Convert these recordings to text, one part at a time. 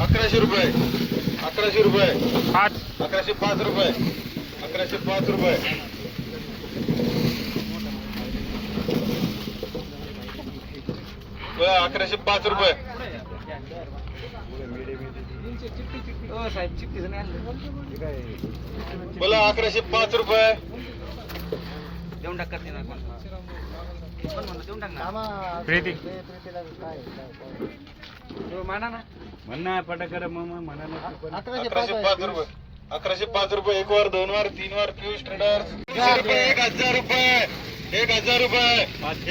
अकराशे रुपये. अकराशे रुपये. पाच. अकराशे पाच रुपये. अकराशे पाच रुपये. बरं, अकराशे पाच रुपये. हो साहेब चिठ्ठीचं नाही आणलं. बोला अकराशे पाच रुपये. देऊन टाक करते ना पण प्रीती. माना ना. म्हणा पटाकर मग म्हणा ना अकराशे पाच रुपये अकराशे पाच रुपये. एक वार दोन वार तीन वार पियुष ट्रेडर्स रुपये एक हजार रुपये एक हजार रुपये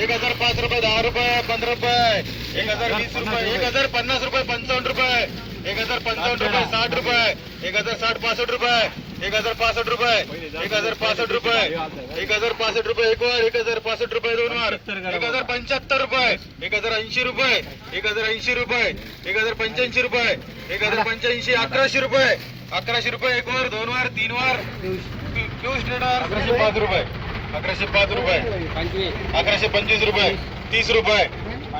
एक हजार पाच रुपये दहा रुपये पंधरा रुपये एक हजार वीस रुपये एक हजार पन्नास रुपये पंचावन्न रुपये एक हजार पंचावन्न रुपये साठ रुपये एक हजार साठ पासष्ट रुपये एक हजार पासष्ट रुपये. एक हजार पासष्ट रुपये. एक हजार पासष्ट रुपये एक वर एक हजार पासष्ट रुपये दोन वर. एक हजार पंच्याहत्तर रुपये. एक हजार ऐंशी रुपये. एक हजार ऐंशी रुपये. एक हजार पंच्याऐंशी रुपये. एक हजार पंच्याऐंशी अकराशे रुपये. अकराशे रुपये एक वर दोन वर तीन वर. पियुष ट्रेडर अकराशे पाच रुपये. अकराशे पाच रुपये. अकराशे पंचवीस रुपये. तीस रुपये.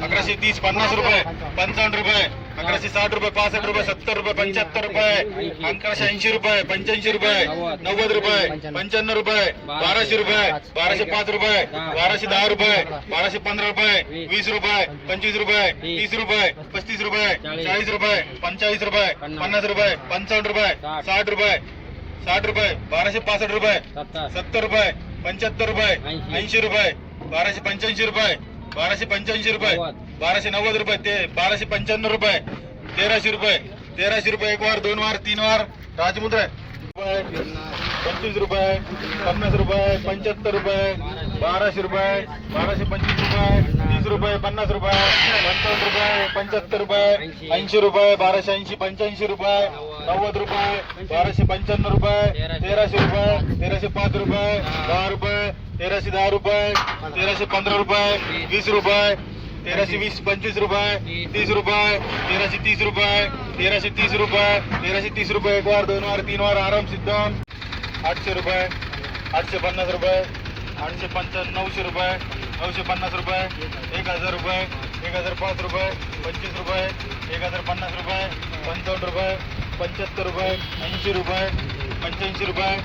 अकराशे तीस पन्नास रुपये. पंचावन्न रुपये. अकराशे साठ रुपये पासष्ट रुपये सत्तर रुपये पंच्याहत्तर रुपये अकराशे ऐंशी रुपये पंच्याऐंशी रुपये नव्वद रुपये पंच्याण्णव रुपये बाराशे रुपये बाराशे पाच रुपये बाराशे दहा रुपये बाराशे पंधरा रुपये वीस रुपये पंचवीस रुपये तीस रुपये पस्तीस रुपये चाळीस रुपये पंचेचाळीस रुपये पन्नास रुपये पंचावन्न रुपये साठ रुपये साठ रुपये बाराशे पासष्ट रुपये सत्तर सत्तर रुपये पंच्याहत्तर रुपये ऐंशी रुपये बाराशे पंच्याऐंशी रुपये बाराशे पंच्याऐंशी रुपये बाराशे नव्वद रुपये ते बाराशे पंच्याण्णव रुपये तेराशे रुपये तेराशे रुपये एक वार दोन वार तीन वार राजमुद्रा पंचवीस रुपये पन्नास रुपये पंच्याहत्तर रुपये बाराशे रुपये बाराशे पंचवीस रुपये तीस रुपये पन्नास रुपये पंचावन्न रुपये पंच्याहत्तर रुपये ऐंशी रुपये बाराशे ऐंशी पंच्याऐंशी रुपये नव्वद रुपये बाराशे पंच्याण्णव रुपये तेराशे रुपये तेराशे पाच रुपये दहा रुपये तेराशे दहा रुपये तेराशे पंधरा रुपये वीस रुपये तेराशे वीस, पंचवीस रुपये, तीस रुपये, तेराशे तीस रुपये, तेराशे तीस रुपये, तेराशे तीस रुपये, एक वार, दोन वार, तीन वार, आराम सिद्धम आठशे रुपये, आठशे पन्नास रुपये, आठशे पंचावन्न नऊशे रुपये, नऊशे पन्नास रुपये, एक हज़ार रुपये, एक हज़ार पाच रुपये, पंचवीस रुपये, एक हज़ार पन्नास रुपये, पंचावन्न रुपये, पंच्याहत्तर रुपये, ऐंशी रुपये, पंच्याऐंशी रुपये,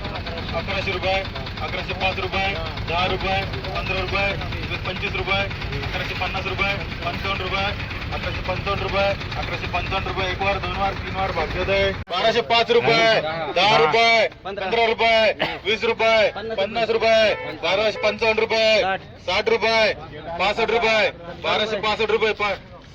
अकराशे रुपये, अकराशे पाच रुपये, दहा रुपये, पंधरा रुपये पंचवीस रुपये अकराशे पन्नास रुपये पंचावन्न रुपये अकराशे पंचावन्न रुपये अकराशे पंचावन्न रुपये एक वार दोन वार तीन वार भाग्योदय बाराशे पाच रुपये दहा रुपये पंधरा रुपये वीस रुपये पन्नास रुपये बाराशे पंचावन्न रुपये साठ रुपये पासष्ट रुपये बाराशे पासष्ट रुपये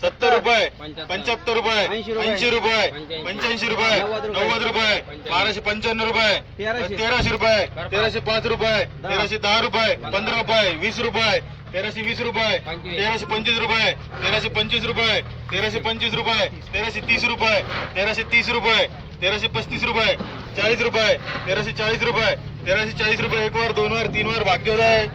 सत्तर रुपये पंच्याहत्तर रुपये ऐंशी रुपये पंच्याऐंशी रुपये नव्वद रुपये बाराशे पंच्याण्णव रुपये तेराशे रुपये तेराशे पाच रुपये तेराशे दहा रुपये पंधरा रुपये वीस रुपये तेराशे वीस रुपये तेराशे पंचवीस रुपये तेराशे पंचवीस रुपये तेराशे पंचवीस रुपये तेराशे तीस रुपये तेराशे तीस रुपये तेराशे पस्तीस रुपये चाळीस रुपये तेराशे चाळीस रुपये तेराशे चाळीस रुपये एक वार दोन वार तीन वार भाग्योदय.